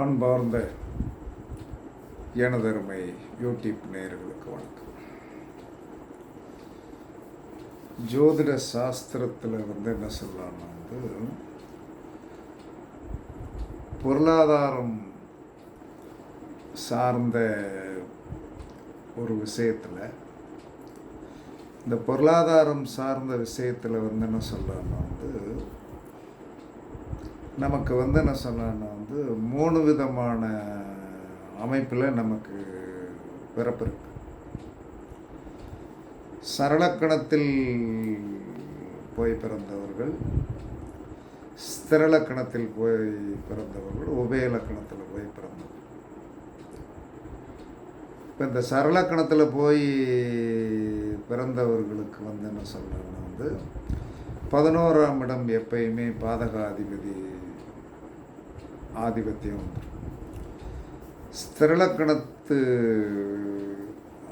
பண்பார்ந்த எனதருமை யூடியூப் நேயர்களுக்கு வணக்கம். ஜோதிட சாஸ்திரத்தில் வந்து என்ன சொல்லலாம்னா வந்து பொருளாதாரம் சார்ந்த ஒரு விஷயத்தில் இந்த பொருளாதாரம் சார்ந்த விஷயத்தில் வந்து என்ன சொல்லலாம்னா வந்து நமக்கு வந்து என்ன சொல்லலாம்னா வந்து மூணு விதமான அமைப்பில் நமக்கு பிறப்பு இருக்கு. சரளக்கணத்தில் போய் பிறந்தவர்கள் ஸ்திரலக்கணத்தில் போய் பிறந்தவர்கள் உபயலக்கணத்தில் போய் பிறந்தவர்கள். இப்போ இந்த சரளக்கணத்தில் போய் பிறந்தவர்களுக்கு வந்து என்ன சொல்கிறேன்னா வந்து பதினோராம் இடம் எப்பயுமே பாதகாதிபதி ஆதிபத்தியம். வந்துடும் ஸ்திரலக்கணத்து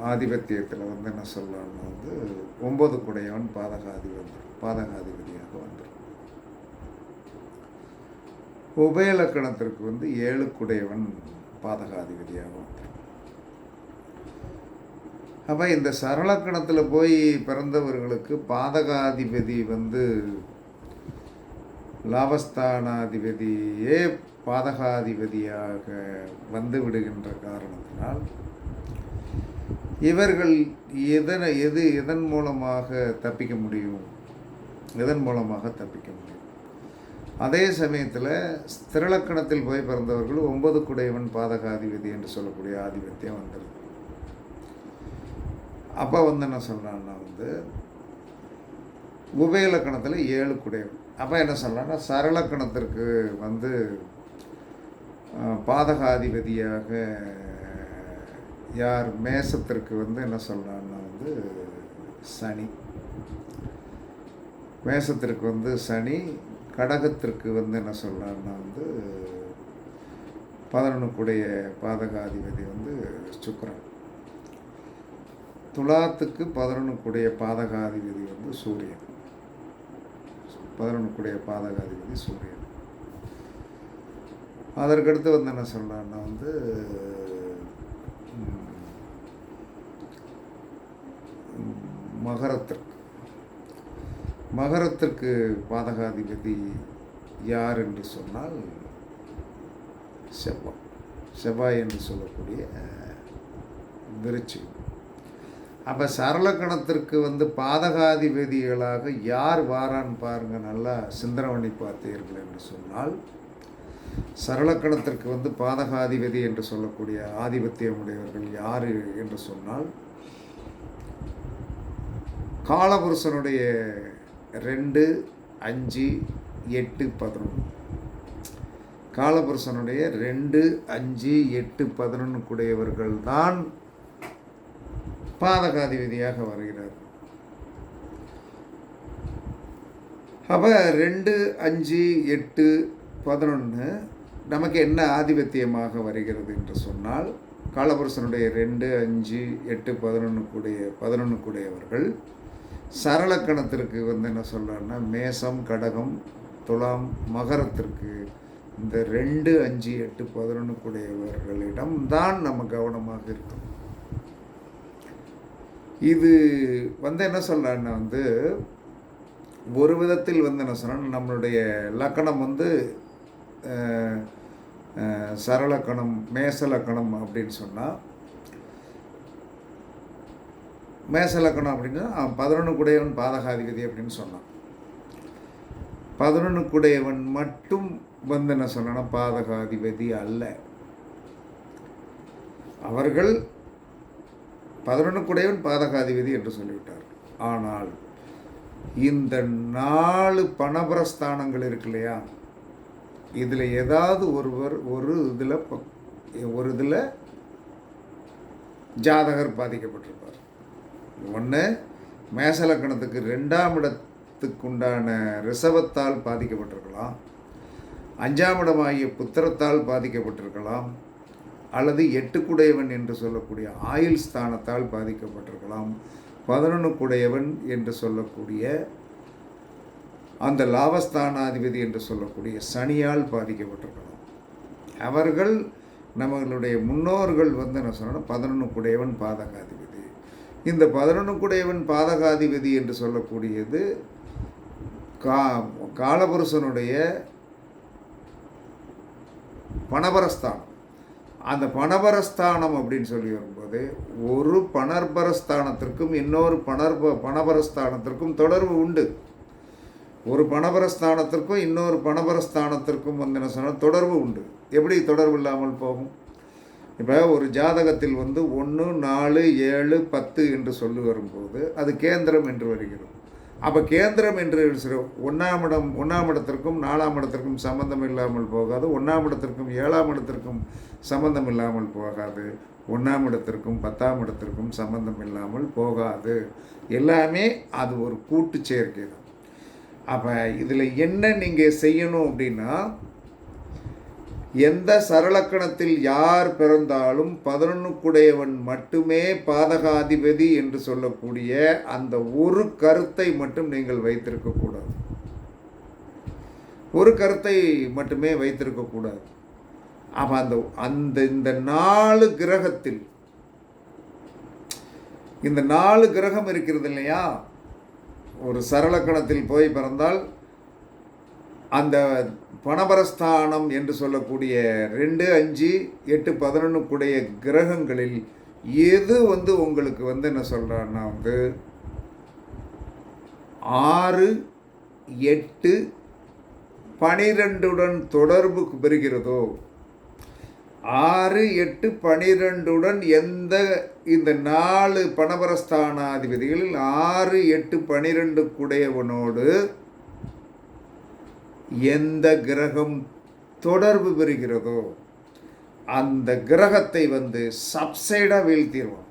ஆதிபத்தியத்தில் வந்து என்ன சொல்லலாம்னா வந்து ஒன்பது குடையவன் பாதகாதி வந்துடும் பாதகாதிபதியாக வந்துடும் உபயலக்கணத்திற்கு வந்து ஏழு குடையவன் பாதகாதிபதியாக வந்துடும் அப்போ இந்த சரளக்கணத்தில் போய் பிறந்தவர்களுக்கு பாதகாதிபதி வந்து லாபஸ்தானாதிபதியே பாதகாதிபதியாக வந்து விடுகின்ற காரணத்தினால் இவர்கள் எதனை எது எதன் மூலமாக தப்பிக்க முடியும்? எதன் மூலமாக தப்பிக்க முடியும்? அதே சமயத்தில் ஸ்திரலக்கணத்தில் போய் பிறந்தவர்கள் ஒன்பது குடையவன் பாதகாதிபதி என்று சொல்லக்கூடிய ஆதிபத்தியம் வந்துடுது அப்போ வந்து என்ன சொல்கிறான்னா வந்து உபயலக்கணத்தில் ஏழு குடையவன். அப்போ என்ன சொல்லலாம்னா சரளக்கணத்திற்கு வந்து பாதகாதிபதியாக யார் மேசத்திற்கு வந்து என்ன சொல்கிறான்னா வந்து சனி. மேசத்திற்கு வந்து சனி கடகத்திற்கு வந்து என்ன சொல்கிறான்னா வந்து பதினொன்றுக்குடைய பாதகாதிபதி வந்து சுக்கரன். துலாத்துக்கு பதினொன்றுக்குடைய பாதகாதிபதி வந்து சூரியன். பதினொன்றுக்குடைய பாதகாதிபதி சூரியன் அதற்கடுத்து வந்து என்ன சொல்கிறான்னா வந்து மகரத்திற்கு. மகரத்திற்கு பாதகாதிபதி யார் என்று சொன்னால் செவ்வாய். செவ்வாய் என்று சொல்லக்கூடிய விருச்சி அப்போ சரளக்கணத்திற்கு வந்து பாதகாதிபதிகளாக யார் வாரான்னு பாருங்கள் நல்லா சிந்தனை பண்ணி பார்த்தீர்கள் என்று சொன்னால் சரளக்கணத்திற்கு வந்து பாதகாதிபதி என்று சொல்லக்கூடிய ஆதிபத்தியமுடையவர்கள் யார் என்று சொன்னால் காலபுருஷனுடைய ரெண்டு அஞ்சு எட்டு பதினொன்று காலபுருஷனுடைய ரெண்டு அஞ்சு எட்டு பதினொன்று கூடியவர்கள் தான் பாதகாதிபதியாக வருகிறார். அப்போ ரெண்டு அஞ்சு எட்டு பதினொன்று நமக்கு என்ன ஆதிபத்தியமாக வருகிறது என்று சொன்னால் காலபுருஷனுடைய ரெண்டு அஞ்சு எட்டு பதினொன்று கூடிய பதினொன்று கூடியவர்கள் சரளக்கணத்திற்கு வந்து என்ன சொல்கிறாங்கன்னா மேசம் கடகம் துலாம் மகரத்திற்கு இந்த ரெண்டு அஞ்சு எட்டு பதினொன்று கூடியவர்களிடம் தான் நம்ம கவனமாக இருக்கும் இது வந்து என்ன சொல்கிறேன்னா வந்து ஒரு விதத்தில் வந்து என்ன சொன்னால் நம்மளுடைய லக்கணம் வந்து சரளக்கணம் மேசலக்கணம் அப்படின்னு சொன்னால் மேசலக்கணம் அப்படின்னா பதினொன்று குடையவன் பாதகாதிபதி அப்படின்னு சொன்னான். பதினொன்று குடையவன் மட்டும் வந்து என்ன சொன்னா பாதகாதிபதி அல்ல. அவர்கள் பதினொன்று குடையவன் பாதகாதிபதி என்று சொல்லிவிட்டார். ஆனால் இந்த நாலு பணபரஸ்தானங்கள் இருக்கு இல்லையா? இதில் ஏதாவது ஒருவர் ஒரு இதில் ஒரு இதில் ஜாதகர் பாதிக்கப்பட்டிருப்பார். ஒன்று மேசலக்கணத்துக்கு ரெண்டாம் இடத்துக்குண்டான ரிசவத்தால் பாதிக்கப்பட்டிருக்கலாம். அஞ்சாம் இடமாகிய புத்திரத்தால் பாதிக்கப்பட்டிருக்கலாம். அல்லது எட்டுக்குடையவன் என்று சொல்லக்கூடிய ஆயுள் ஸ்தானத்தால் பாதிக்கப்பட்டிருக்கலாம். பதினொன்று குடையவன் என்று சொல்லக்கூடிய அந்த லாபஸ்தானாதிபதி என்று சொல்லக்கூடிய சனியால் பாதிக்கப்பட்டிருக்கலாம். அவர்கள் நம்மளுடைய முன்னோர்கள் வந்து என்ன சொன்னால் பதினொன்று குடையவன் பாதகாதிபதி. இந்த பதினொன்று குடையவன் பாதகாதிபதி என்று சொல்லக்கூடியது கா காலபுருஷனுடைய பணபரஸ்தானம். அந்த பணபரஸ்தானம் அப்படின்னு சொல்லி வரும்போது ஒரு பணர்பரஸ்தானத்திற்கும் இன்னொரு பணர்ப பணபரஸ்தானத்திற்கும் தொடர்பு உண்டு. ஒரு பணபரஸ்தானத்திற்கும் இன்னொரு பணபரஸ்தானத்திற்கும் வந்து என்ன சொன்னால் தொடர்பு உண்டு. எப்படி தொடர்பு இல்லாமல் போகும்? இப்போ ஒரு ஜாதகத்தில் வந்து ஒன்று நாலு ஏழு பத்து என்று சொல்லி வரும்போது அது கேந்திரம் என்று வருகிறது. அப்போ கேந்திரம் என்று ஒன்றாம் ஒண்ணாம் இடம் ஒன்றாம் இடத்திற்கும் நாலாம் இடத்திற்கும் சம்பந்தம் இல்லாமல் போகாது. ஒன்றாம் இடத்திற்கும் ஏழாம் இடத்திற்கும் சம்பந்தம் இல்லாமல் போகாது. ஒன்றாம் இடத்திற்கும் பத்தாம் இடத்திற்கும் சம்பந்தம் இல்லாமல் போகாது. எல்லாமே அது ஒரு கூட்டு சேர்க்கை தான். அப்போ இதில் என்ன நீங்கள் செய்யணும் அப்படின்னா எந்த சரளக்கணத்தில் யார் பிறந்தாலும் பதினொன்றுக்குடையவன் மட்டுமே பாதகாதிபதி என்று சொல்லக்கூடிய அந்த ஒரு கருத்தை மட்டும் நீங்கள் வைத்திருக்கக்கூடாது ஒரு கருத்தை மட்டுமே வைத்திருக்கக்கூடாது அப்போ அந்த அந்த இந்த நாலு கிரகத்தில் இந்த நாலு கிரகம் இருக்கிறது இல்லையா? ஒரு சரளக்கணத்தில் போய் பிறந்தால் அந்த பணபரஸ்தானம் என்று சொல்லக்கூடிய ரெண்டு அஞ்சு எட்டு பதினொன்றுக்குடைய கிரகங்களில் எது வந்து உங்களுக்கு வந்து என்ன சொல்கிறான்னா வந்து ஆறு எட்டு பனிரெண்டுடன் தொடர்பு பெறுகிறதோ ஆறு எட்டு பனிரெண்டுடன் எந்த இந்த நாலு பணபரஸ்தானாதிபதிகளில் ஆறு எட்டு பனிரெண்டுக்குடையவனோடு எந்த கிரகம் தொடர்பு பெறுகிறதோ அந்த கிரகத்தை வந்து சப்சைடாக வீழ்த்திடுவோம்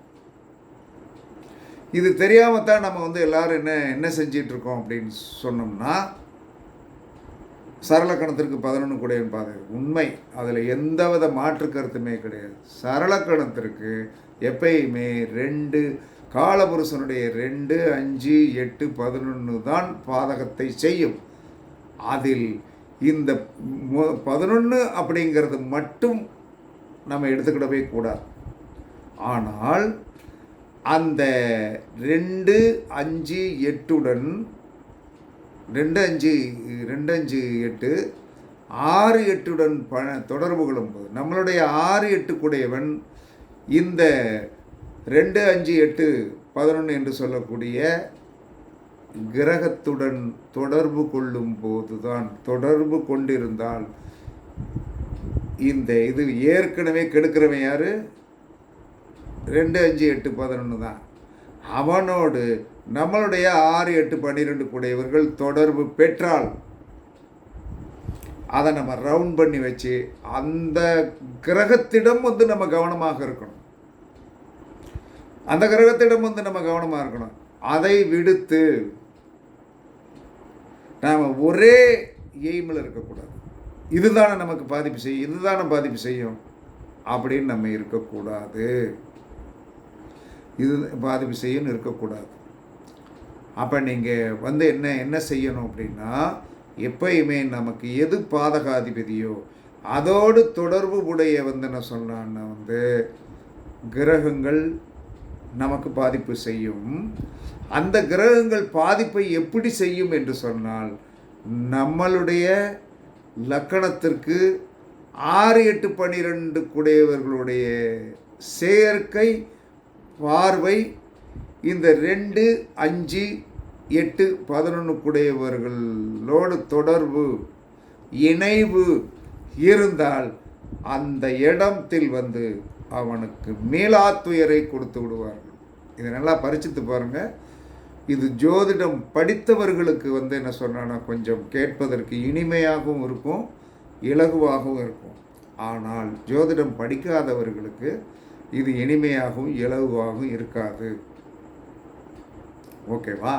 இது தெரியாமல் தான் நம்ம வந்து எல்லாரும் என்ன என்ன செஞ்சிட்ருக்கோம் அப்படின்னு சொன்னோம்னா சரளக்கணத்திற்கு பதினொன்று கூடையன் பாதை. உண்மை. அதில் எந்தவித மாற்று கருத்துமே கிடையாது. சரளக்கணத்திற்கு எப்பயுமே ரெண்டு காலபுருஷனுடைய ரெண்டு அஞ்சு எட்டு பதினொன்று தான் பாதகத்தை செய்யும். அதில் இந்த பதினொன்று அப்படிங்கிறது மட்டும் நம்ம எடுத்துக்கிடவே கூடாது. ஆனால் அந்த ரெண்டு அஞ்சு எட்டுடன் ரெண்டு அஞ்சு ரெண்டு அஞ்சு எட்டு ஆறு எட்டுடன் ப தொடர்பு கொள்ளும்போது நம்மளுடைய ஆறு எட்டுக்குடையவன் இந்த ரெண்டு அஞ்சு எட்டு பதினொன்று என்று சொல்லக்கூடிய கிரகத்துடன் தொடர்பு கொள்ளும் போதுதான் தொடர்பு கொண்டிருந்தால் இந்த இது ஏற்கனவே கெடுக்கிறவன் யாரு? ரெண்டு அஞ்சு எட்டு பதினொன்று தான். அவனோடு நம்மளுடைய ஆறு எட்டு பன்னிரெண்டு கூடியவர்கள் தொடர்பு பெற்றால் அதை நம்ம ரவுண்ட் பண்ணி வச்சு அந்த கிரகத்திடம் வந்து நம்ம கவனமாக இருக்கணும். அந்த கிரகத்திடம் வந்து நம்ம கவனமாக இருக்கணும். அதை விடுத்து நாம் ஒரே எய்மில் இருக்கக்கூடாது. இதுதானே நமக்கு பாதிப்பு செய்யும் இதுதானே பாதிப்பு செய்யும் அப்படின்னு நம்ம இருக்கக்கூடாது. இது பாதிப்பு செய்யணும் இருக்கக்கூடாது. அப்போ நீங்கள் வந்து என்ன என்ன செய்யணும் அப்படின்னா எப்பயுமே நமக்கு எது பாதகாதிபதியோ அதோடு தொடர்பு உடைய வந்து என்ன சொன்னான்னா வந்து கிரகங்கள் நமக்கு பாதிப்பு செய்யும். அந்த கிரகங்கள் பாதிப்பை எப்படி செய்யும் என்று சொன்னால் நம்மளுடைய லக்கணத்திற்கு ஆறு எட்டு பன்னிரெண்டு குடையவர்களுடைய செயற்கை பார்வை இந்த ரெண்டு அஞ்சு எட்டு பதினொன்று குடையவர்களோடு தொடர்பு இணைவு இருந்தால் அந்த இடத்தில் வந்து அவனுக்கு மேலாத்துயரை கொடுத்து விடுவார்கள். இதை நல்லா பரிச்சித்து பாருங்கள் இது ஜோதிடம் படித்தவர்களுக்கு வந்து என்ன சொன்னால் கொஞ்சம் கேட்பதற்கு இனிமையாகவும் இருக்கும் இலகுவாகவும் இருக்கும். ஆனால் ஜோதிடம் படிக்காதவர்களுக்கு இது இனிமையாகவும் இலகுவாகவும் இருக்காது. ஓகேவா?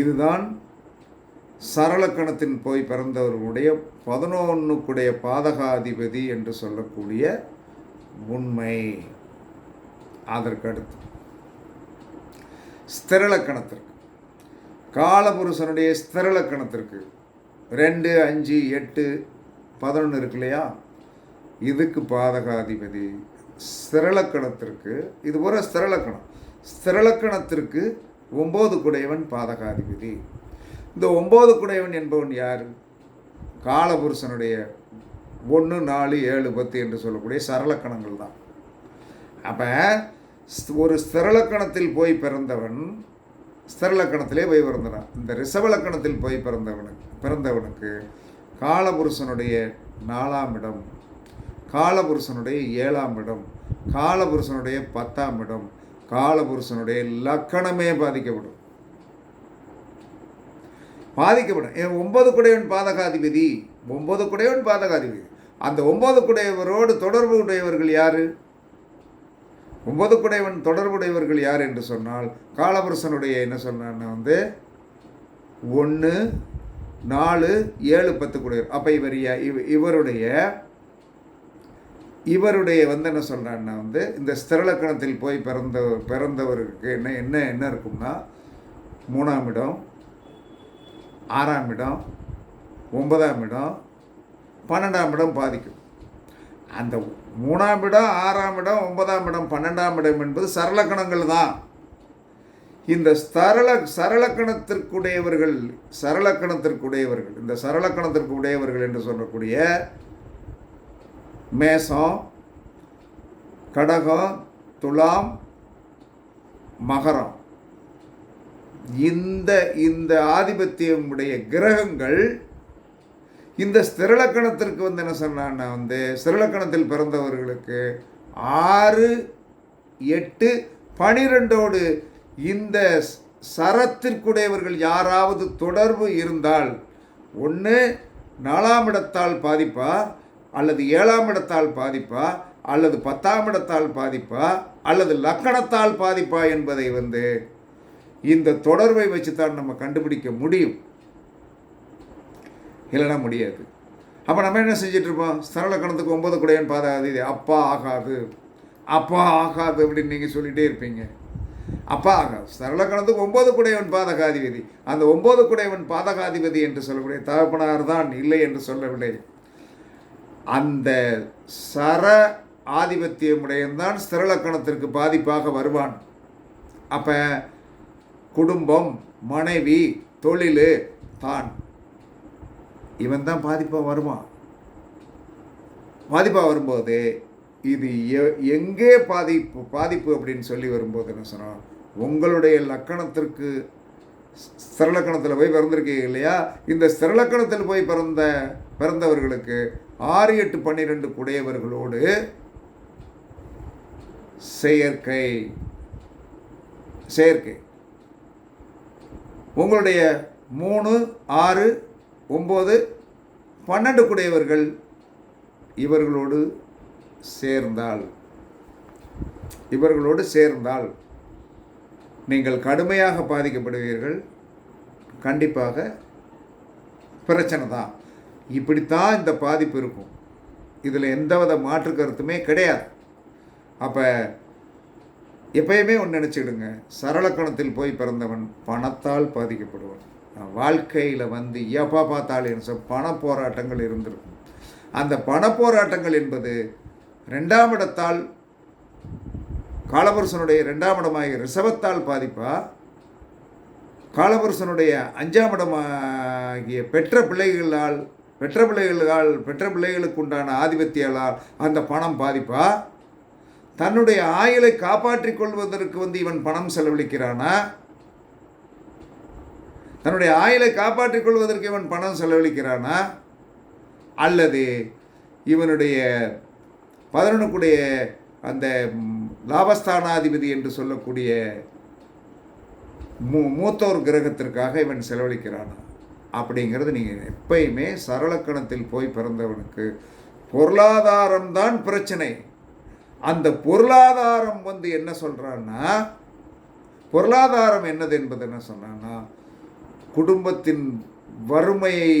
இதுதான் சரளக்கணத்தின் போய் பிறந்தவர்களுடைய பதினொன்றுக்குடைய பாதகாதிபதி என்று சொல்லக்கூடிய உண்மை. அதற்கடுத்து. ஸ்திரலக்கணத்திற்கு. காலபுருஷனுடைய ஸ்திரலக்கணத்திற்கு. ரெண்டு அஞ்சு எட்டு பதினொன்று இருக்கு இல்லையா? இதுக்கு பாதகாதிபதி. ஸ்திரலக்கணத்திற்கு இது ஒரு ஸ்திரலக்கணம். ஸ்திரலக்கணத்திற்கு ஒம்பது குடையவன் பாதகாதிபதி. இந்த ஒம்பது குடையவன் என்பவன் யார்? காலபுருஷனுடைய ஒன்று நாலு ஏழு பத்து என்று சொல்லக்கூடிய சரலக்கணங்கள் தான். அப்போ ஒரு ஸ்திரலக்கணத்தில் போய் பிறந்தவன் ஸ்திரலக்கணத்திலே போய் பிறந்தான். இந்த ரிஷபலக்கணத்தில் போய் பிறந்தவனுக்கு பிறந்தவனுக்கு காலபுருஷனுடைய நாலாம் இடம் காலபுருஷனுடைய ஏழாம் இடம் காலபுருஷனுடைய பத்தாம் இடம் காலபுருஷனுடைய லக்கணமே பாதிக்கப்படும். பாதிக்கப்படும். என் ஒன்பது குடையவன் பாதகாதிபதி ஒன்பது குடையவன் பாதகாதிபதி. அந்த ஒன்பது குடையவரோடு தொடர்பு உடையவர்கள் யாரு? ஒன்பது குடைவன் தொடர்புடையவர்கள் யார் என்று சொன்னால் காலபுருஷனுடைய என்ன சொன்னான்னா வந்து ஒன்று நாலு ஏழு பத்து குடையவர் அப்போ இவர் இவ- இவருடைய இவருடைய வந்து என்ன சொல்கிறான்னா வந்து இந்த ஸ்திரலக்கணத்தில் போய் பிறந்த பிறந்தவருக்கு என்ன என்ன என்ன இருக்கும்னா மூணாம் இடம் ஆறாம் இடம் ஒன்பதாம் இடம் பன்னெண்டாம் இடம் பாதிக்கும். அந்த மூணாம் இடம் ஆறாம் இடம் ஒன்பதாம் இடம் பன்னெண்டாம் இடம் என்பது சரளக்கணங்கள் தான். இந்த சரள சரளக்கணத்திற்குடையவர்கள் சரளக்கணத்திற்குடையவர்கள் இந்த சரளக்கணத்திற்கு உடையவர்கள் என்று சொல்லக்கூடிய மேசம் கடகம் துலாம் மகரம். இந்த இந்த ஆதிபத்தியம் உடைய கிரகங்கள் இந்த ஸ்திரலக்கணத்திற்கு வந்து என்ன சொன்னான்னா வந்து ஸ்திரலக்கணத்தில் பிறந்தவர்களுக்கு ஆறு எட்டு பனிரெண்டோடு இந்த சரத்திற்குடையவர்கள் யாராவது தொடர்பு இருந்தால் ஒன்று நாலாம் இடத்தால் பாதிப்பா அல்லது ஏழாம் இடத்தால் பாதிப்பா அல்லது பத்தாம் இடத்தால் பாதிப்பா அல்லது லக்கணத்தால் பாதிப்பா என்பதை வந்து இந்த தொடர்பை வச்சு தான் நம்ம கண்டுபிடிக்க முடியும். இல்லைன்னா முடியாது. அப்போ நம்ம என்ன செஞ்சிட்ருப்போம் இருப்போம்? ஸ்தலக்கணத்துக்கு ஒன்பது குடையன் பாதாது இது. அப்பா ஆகாது. அப்பா ஆகாது அப்படின்னு நீங்கள் சொல்லிகிட்டே இருப்பீங்க. அப்பா ஆகாது. ஸ்தலக்கணத்துக்கு ஒம்பது குடையவன் பாதகாதிபதி. அந்த ஒம்பது குடையவன் பாதகாதிபதி என்று சொல்லக்கூடிய தகப்பனார் தான் இல்லை என்று சொல்லவில்லை. அந்த சர ஆதிபத்தியமுடையந்தான் ஸ்திரலக்கணத்திற்கு பாதிப்பாக வருவான். அப்போ குடும்பம் மனைவி தொழில் தான். இவன் தான் பாதிப்பாக வருவான். பாதிப்பாக வரும்போது இது எ- எங்கே பாதிப்பு பாதிப்பு அப்படின்னு சொல்லி வரும்போது என்ன சொன்னால் உங்களுடைய லக்கணத்திற்கு ஸ்திரலக்கணத்தில் போய் பிறந்திருக்கீங்க இல்லையா? இந்த ஸ்திரலக்கணத்தில் போய் பிறந்த பிறந்தவர்களுக்கு ஆறு எட்டு பன்னிரெண்டு குடையவர்களோடு செயற்கை செயற்கை. உங்களுடைய மூணு ஆறு ஒம்பது பன்னெண்டு குடையவர்கள் இவர்களோடு சேர்ந்தால். இவர்களோடு சேர்ந்தால் நீங்கள் கடுமையாக பாதிக்கப்படுவீர்கள். கண்டிப்பாக பிரச்சனை தான். இப்படித்தான் இந்த பாதிப்பு இருக்கும். இதில் எந்தவித மாற்று கருத்துமே கிடையாது. அப்போ எப்பயுமே ஒன்று நினச்சிக்கிடுங்க. சரளக்கணத்தில் போய் பிறந்தவன் பணத்தால் பாதிக்கப்படுவான். வாழ்க்கையில் வந்து எப்போ பார்த்தாலும் சொல் பண போராட்டங்கள் இருந்திருக்கும். அந்த பண போராட்டங்கள் என்பது ரெண்டாம் இடத்தால் காலபுருஷனுடைய ரெண்டாம் இடமாகிய ரிஷபத்தால் பாதிப்பா? காலபுருஷனுடைய அஞ்சாம் இடமாகிய பெற்ற பிள்ளைகளால் பெற்ற பிள்ளைகளால் பெற்ற பிள்ளைகளுக்கு உண்டான ஆதிபத்தியால் அந்த பணம் பாதிப்பா? தன்னுடைய ஆயுளை காப்பாற்றிக் கொள்வதற்கு வந்து இவன் பணம் செலவழிக்கிறானா? தன்னுடைய ஆயுளை காப்பாற்றிக் கொள்வதற்கு இவன் பணம் செலவழிக்கிறானா? அல்லது இவனுடைய பதினொன்றுக்குடைய அந்த லாபஸ்தானாதிபதி என்று சொல்லக்கூடிய மூ மூத்தோர் கிரகத்திற்காக இவன் செலவழிக்கிறானா? அப்படிங்கிறது நீங்கள் எப்பயுமே சரளக்கணத்தில் போய் பிறந்தவனுக்கு பொருளாதாரம்தான் பிரச்சனை. அந்த பொருளாதாரம் வந்து என்ன சொல்கிறான்னா பொருளாதாரம் என்னது என்பது என்ன சொன்னான்னா குடும்பத்தின் வறுமையை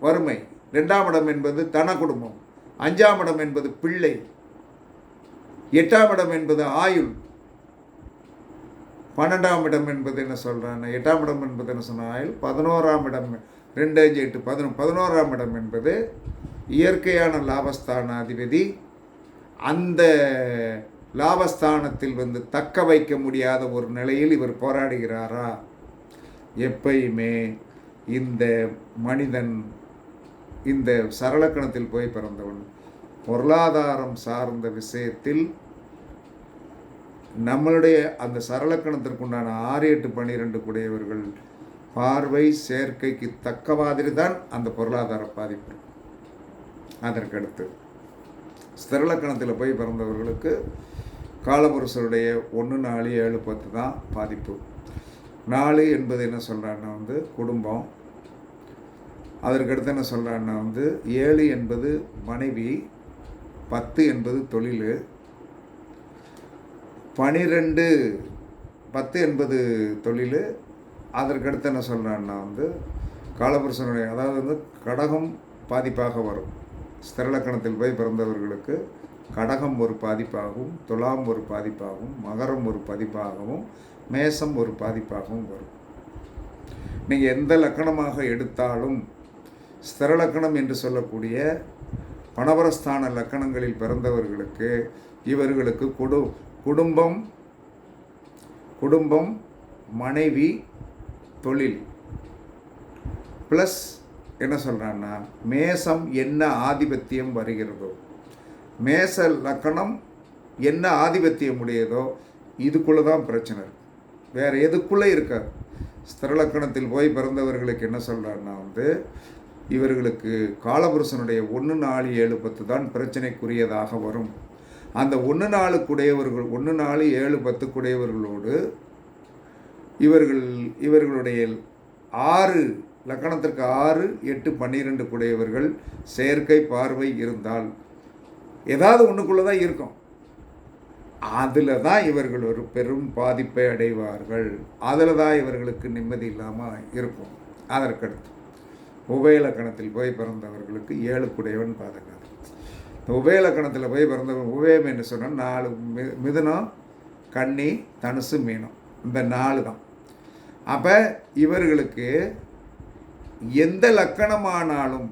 வறுமை. ரெண்டாம் இடம் என்பது தன குடும்பம். அஞ்சாம் இடம் என்பது பிள்ளை. எட்டாம் இடம் என்பது ஆயுள். பன்னெண்டாம் இடம் என்பது என்ன சொல்கிறான் எட்டாம் இடம் என்பது என்ன சொன்ன ஆயுள். பதினோராம் இடம் ரெண்டு அஞ்சு எட்டு பதினோ பதினோராம் இடம் என்பது இயற்கையான லாபஸ்தானாதிபதி அந்த லாபஸ்தானத்தில் வந்து தக்க வைக்க முடியாத ஒரு நிலையில் இவர் போராடுகிறாரா? எப்பயுமே இந்த மனிதன் இந்த சரளக்கணத்தில் போய் பிறந்தவன். பொருளாதாரம் சார்ந்த விஷயத்தில் நம்மளுடைய அந்த சரளக்கணத்திற்குண்டான ஆறு எட்டு பன்னிரெண்டு கூடியவர்கள் பார்வை சேர்க்கைக்கு தக்க மாதிரி தான் அந்த பொருளாதார பாதிப்பு அதற்கடுத்து ஸ்திரலக்கணத்தில் போய் பிறந்தவர்களுக்கு காலபுருஷருடைய ஒன்று நாலு ஏழு பத்து தான் பாதிப்பு. நாலு என்பது என்ன சொல்கிறான்னா வந்து குடும்பம். அதற்கடுத்து என்ன சொல்கிறான்னா வந்து ஏழு என்பது மனைவி பத்து என்பது தொழில். பனிரெண்டு பத்து என்பது தொழில். அதற்கடுத்து என்ன சொல்கிறான்னா வந்து காலபுருஷனுடைய அதாவது வந்து கடகம் பாதிப்பாக வரும். ஸ்திரலக்கணத்தில் போய் பிறந்தவர்களுக்கு கடகம் ஒரு பாதிப்பாகவும் துலாம் ஒரு பாதிப்பாகவும் மகரம் ஒரு பதிப்பாகவும் மேசம் ஒரு பாதிப்பாகவும் வரும். நீங்கள் எந்த லக்கணமாக எடுத்தாலும் ஸ்திரலக்கணம் என்று சொல்லக்கூடிய பணவரஸ்தான லக்கணங்களில் பிறந்தவர்களுக்கு இவர்களுக்கு குடு குடும்பம் குடும்பம் மனைவி தொழில். ப்ளஸ் என்ன சொல்கிறான்னா மேசம் என்ன ஆதிபத்தியம் வருகிறதோ மேச லக்கணம் என்ன ஆதிபத்தியம் உடையதோ இதுக்குள்ளே தான் பிரச்சனை இருக்கு. வேறு எதுக்குள்ளே இருக்காது ஸ்திரலக்கணத்தில் போய் பிறந்தவர்களுக்கு என்ன சொல்கிறாருன்னா வந்து இவர்களுக்கு காலபுருஷனுடைய ஒன்று நாலு ஏழு பத்து தான் பிரச்சனைக்குரியதாக வரும். அந்த ஒன்று நாளுக்குடையவர்கள் ஒன்று நாலு ஏழு பத்துக்குடையவர்களோடு இவர்கள் இவர்களுடைய ஆறு லக்கணத்திற்கு ஆறு எட்டு பன்னிரெண்டு குடையவர்கள் செயற்கை பார்வை இருந்தால் ஏதாவது ஒன்றுக்குள்ளே தான் இருக்கும். அதில் தான் இவர்கள் ஒரு பெரும் பாதிப்பை அடைவார்கள். அதில் தான் இவர்களுக்கு நிம்மதி இல்லாமல் இருக்கும். அதற்கடுத்து உபயலக்கணத்தில் போய் பிறந்தவர்களுக்கு ஏழு குடையவன் பாதுகாப்பு இந்த உபயலக்கணத்தில் போய் பிறந்தவன் உபயம் என்று சொன்னால் நாலு மி மிதுனம் கன்னி தனுசு மீனம். இந்த நாலு தான். அப்போ இவர்களுக்கு எந்த லக்கணமானாலும்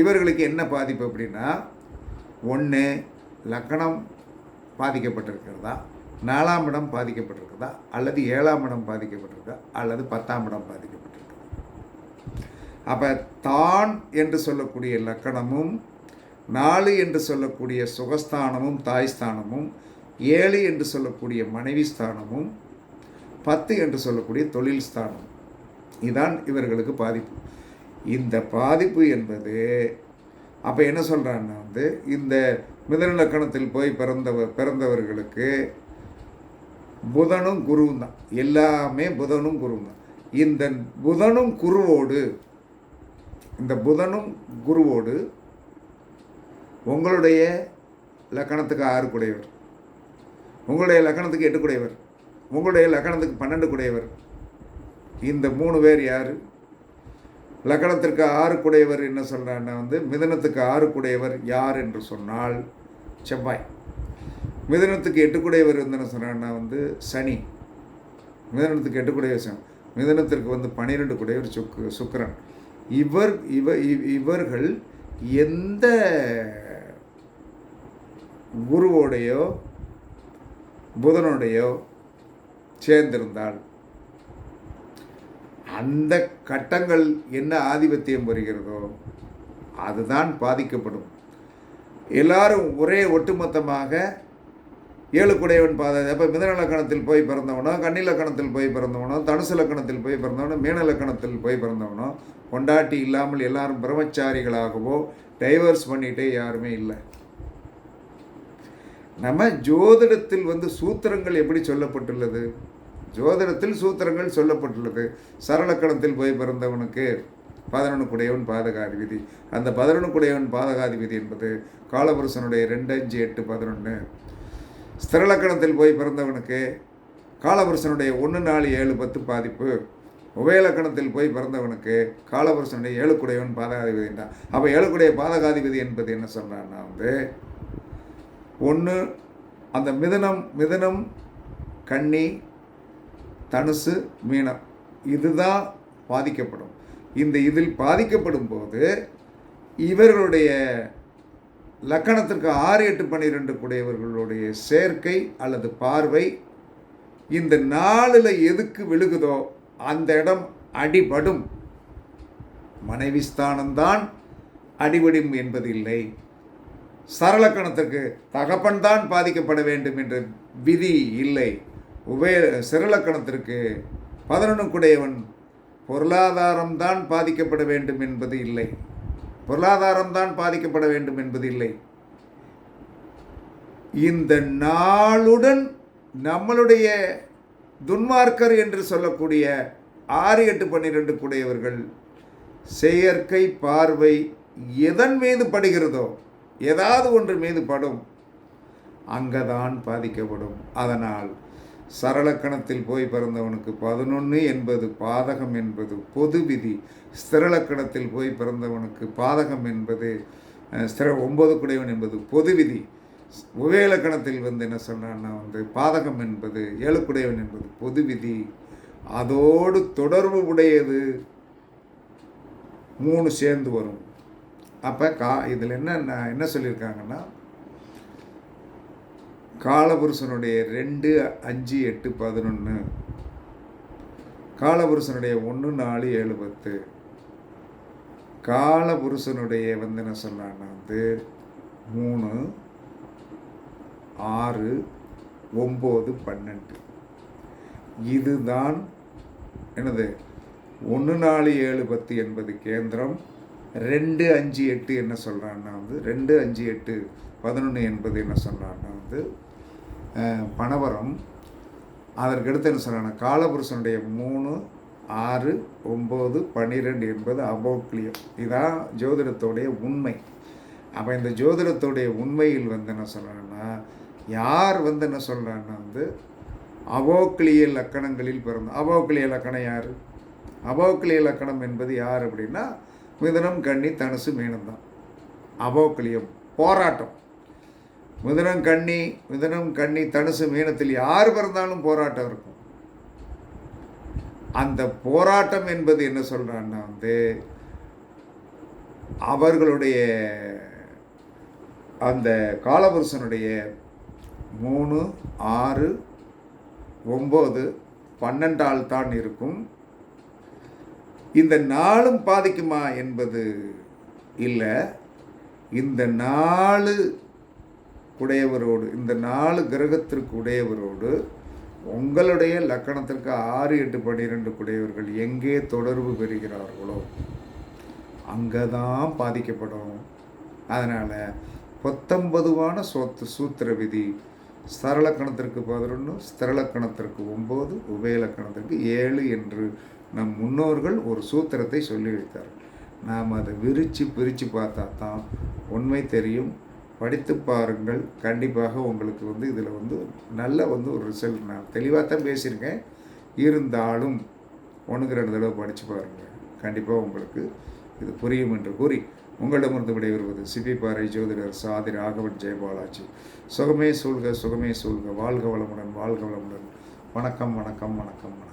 இவர்களுக்கு என்ன பாதிப்பு அப்படின்னா ஒன்று லக்கணம் பாதிக்கப்பட்டிருக்கிறதா? நாலாம் இடம் பாதிக்கப்பட்டிருக்கிறதா? அல்லது ஏழாம் இடம் பாதிக்கப்பட்டிருக்கா? அல்லது பத்தாம் இடம் பாதிக்கப்பட்டிருக்கா? அப்போ தான் என்று சொல்லக்கூடிய லக்கணமும் நாலு என்று சொல்லக்கூடிய சுகஸ்தானமும் தாய்ஸ்தானமும் ஏழு என்று சொல்லக்கூடிய மனைவி ஸ்தானமும் பத்து என்று சொல்லக்கூடிய தொழில் ஸ்தானம் இதுதான் இவர்களுக்கு பாதிப்பு. இந்த பாதிப்பு என்பது அப்போ என்ன சொல்கிறான்னா வந்து இந்த மிதனலக்கணத்தில் போய் பிறந்தவ பிறந்தவர்களுக்கு புதனும் குருவும் தான். எல்லாமே புதனும் குருவும் தான். இந்த புதனும் குருவோடு இந்த புதனும் குருவோடு உங்களுடைய லக்கணத்துக்கு ஆறு குடையவர். உங்களுடைய லக்கணத்துக்கு எட்டு குடையவர். உங்களுடைய லக்கணத்துக்கு பன்னெண்டு குடையவர். இந்த மூணு பேர் யார்? லக்கணத்திற்கு ஆறு குடையவர் என்ன சொல்கிறான்னா வந்து மிதனத்துக்கு ஆறு குடையவர் யார் என்று சொன்னால் செவ்வாய். மிதனத்துக்கு எட்டுக்குடையவர் வந்து என்ன சொல்கிறான்னா வந்து சனி. மிதனத்துக்கு எட்டு சனி மிதனத்திற்கு வந்து பன்னிரெண்டு குடையவர் சுக்கு சுக்கிரன். இவர் இவ இவர்கள் எந்த குருவோடையோ புதனோடையோ சேர்ந்திருந்தால் அந்த கட்டங்கள் என்ன ஆதிபத்தியம் வருகிறதோ அதுதான் பாதிக்கப்படும். எல்லாரும் ஒரே ஒட்டுமொத்தமாக ஏழு குடையவன் பாதை. அப்போ மிதன லக்கணத்தில் போய் பிறந்தவனோ கன்னி லக்கணத்தில் போய் பிறந்தவனோ தனுசு லக்கணத்தில் போய் பிறந்தவனோ மீன லக்கணத்தில் போய் பிறந்தவனோ கொண்டாட்டி இல்லாமல் எல்லாரும் பிரம்மச்சாரிகளாகவோ டைவர்ஸ் பண்ணிகிட்டே யாருமே இல்லை. நம்ம ஜோதிடத்தில் வந்து சூத்திரங்கள் எப்படி சொல்லப்பட்டுள்ளது? ஜோதிடத்தில் சூத்திரங்கள் சொல்லப்பட்டுள்ளது. சரளக்கணத்தில் போய் பிறந்தவனுக்கு பதினொன்று குடையவன் பாதகாதிபதி. அந்த பதினொன்று குடையவன் பாதகாதிபதி என்பது காலபுருஷனுடைய ரெண்டு அஞ்சு எட்டு பதினொன்று ஸ்திரலக்கணத்தில் போய் பிறந்தவனுக்கு காலபுருஷனுடைய ஒன்று நாலு ஏழு பத்து பாதிப்பு. உபயலக்கணத்தில் போய் பிறந்தவனுக்கு காலபுருஷனுடைய ஏழுக்குடையவன் பாதகாதிபதி என்றான். அப்போ ஏழுக்குடைய பாதகாதிபதி என்பது என்ன சொல்கிறான்னா வந்து ஒன்று அந்த மிதனம் மிதனம் கன்னி தனுசு மீனம் இதுதான் பாதிக்கப்படும். இந்த இதில் பாதிக்கப்படும் போது இவர்களுடைய லக்கணத்திற்கு ஆறு எட்டு பன்னிரெண்டு கூடியவர்களுடைய சேர்க்கை அல்லது பார்வை இந்த நாளில் எதுக்கு விழுகுதோ அந்த இடம் அடிபடும். மனைவி ஸ்தானம்தான் அடிபடும் என்பதில்லை. சரலக்கணத்திற்கு தகப்பன் தான் பாதிக்கப்பட வேண்டும் என்ற விதி இல்லை. உபய சிறலக்கணத்திற்கு பதினொன்று குடையவன் பொருளாதாரம்தான் பாதிக்கப்பட வேண்டும் என்பது இல்லை. பொருளாதாரம்தான் பாதிக்கப்பட வேண்டும் என்பது இல்லை. இந்த நாளுடன் நம்மளுடைய துன்மார்க்கர் என்று சொல்லக்கூடிய ஆறு எட்டு பன்னிரெண்டு கூடியவர்கள் செயற்கை பார்வை எதன் மீது படுகிறதோ ஏதாவது ஒன்று மீது படும் அங்கதான் பாதிக்கப்படும். அதனால் சரளக்கணத்தில் போய் பிறந்தவனுக்கு பதினொன்று என்பது பாதகம் என்பது பொது விதி. ஸ்திரலக்கணத்தில் போய் பிறந்தவனுக்கு பாதகம் என்பது ஸ்திர ஒன்பது குடைவன் என்பது பொது விதி. உபயலக்கணத்தில் வந்து என்ன சொன்னான்னா வந்து பாதகம் என்பது ஏழுக்குடையவன் என்பது பொது விதி. அதோடு தொடர்பு உடையது மூணு சேர்ந்து வரும். அப்போ கா இதில் என்ன என்ன சொல்லியிருக்காங்கன்னா காலபுருஷனுடைய ரெண்டு அஞ்சு எட்டு பதினொன்று காலபுருஷனுடைய ஒன்று நாலு ஏழு பத்து. காலபுருஷனுடைய வந்து என்ன சொன்னான்னா வந்து மூணு ஆறு ஒம்பது பன்னெண்டு. இதுதான் என்னது? ஒன்று நாலு ஏழு பத்து என்பது கேந்திரம். ரெண்டு அஞ்சு எட்டு என்ன சொல்கிறான்னா வந்து ரெண்டு அஞ்சு எட்டு பதினொன்று என்பது என்ன சொல்கிறான்னா வந்து பணவரம் பணவரம். அதற்கடுத்து என்ன சொல்கிறாங்க காலபுருஷனுடைய மூணு ஆறு ஒம்பது பன்னிரெண்டு என்பது அபோக்லியம் இதான் ஜோதிடத்தோடைய உண்மை. அப்போ இந்த ஜோதிடத்தோடைய உண்மையில் வந்து என்ன சொல்கிறேன்னா யார் வந்து என்ன சொல்கிறான்னா வந்து அவோக்லிய லக்கணங்களில் பிறந்த அவோக்லிய லக்கணம் யார்? அவோக்லிய லக்கணம் என்பது யார் அப்படின்னா மிதனம் கன்னி தனுசு மீனம் தான் அவோக்லியம் போராட்டம். மிதனம் கண்ணி மிதனம் கண்ணி தனுசு மீனத்தில் யார் பிறந்தாலும் போராட்டம் இருக்கும். அந்த போராட்டம் என்பது என்ன சொல்கிறான்னா வந்து அவர்களுடைய அந்த காலபுருஷனுடைய மூணு ஆறு ஒம்பது பன்னெண்டால் தான் இருக்கும். இந்த நாளும் பாதிக்குமா என்பது இல்லை. இந்த நாலு உடையவரோடு இந்த நாலு கிரகத்திற்கு உடையவரோடு உங்களுடைய லக்கணத்திற்கு ஆறு எட்டு பன்னிரெண்டு உடையவர்கள் எங்கே தொடர்பு பெறுகிறார்களோ அங்கே தான் பாதிக்கப்படும். அதனால் பத்தொன்பதுவான சொத்து சூத்திர விதி சரலக்கணத்திற்கு பதினொன்று ஸ்திரலக்கணத்திற்கு ஒம்பது உபயலக்கணத்திற்கு ஏழு என்று நம் முன்னோர்கள் ஒரு சூத்திரத்தை சொல்லி வைத்தார் நாம் அதை விரித்து பிரித்து பார்த்தா தான் உண்மை தெரியும். படித்து பாருங்கள். கண்டிப்பாக உங்களுக்கு வந்து இதில் வந்து நல்ல வந்து ஒரு ரிசல்ட் நான் தெளிவாக தான் பேசியிருக்கேன். இருந்தாலும் ஒன்றுக்கு ரெண்டு தடவை படித்து பாருங்கள் கண்டிப்பாக உங்களுக்கு இது புரியும் என்று கூறி உங்களிடமிருந்து விடைபெறுவது பாறை ஜோதிடர் சாதி ராகவன் ஜெயபாலாஜி சுகமே சூழ்க சுகமே சூழ்க. வாழ்க வளமுடன் வாழ்க வளமுடன். வணக்கம் வணக்கம் வணக்கம் வணக்கம்.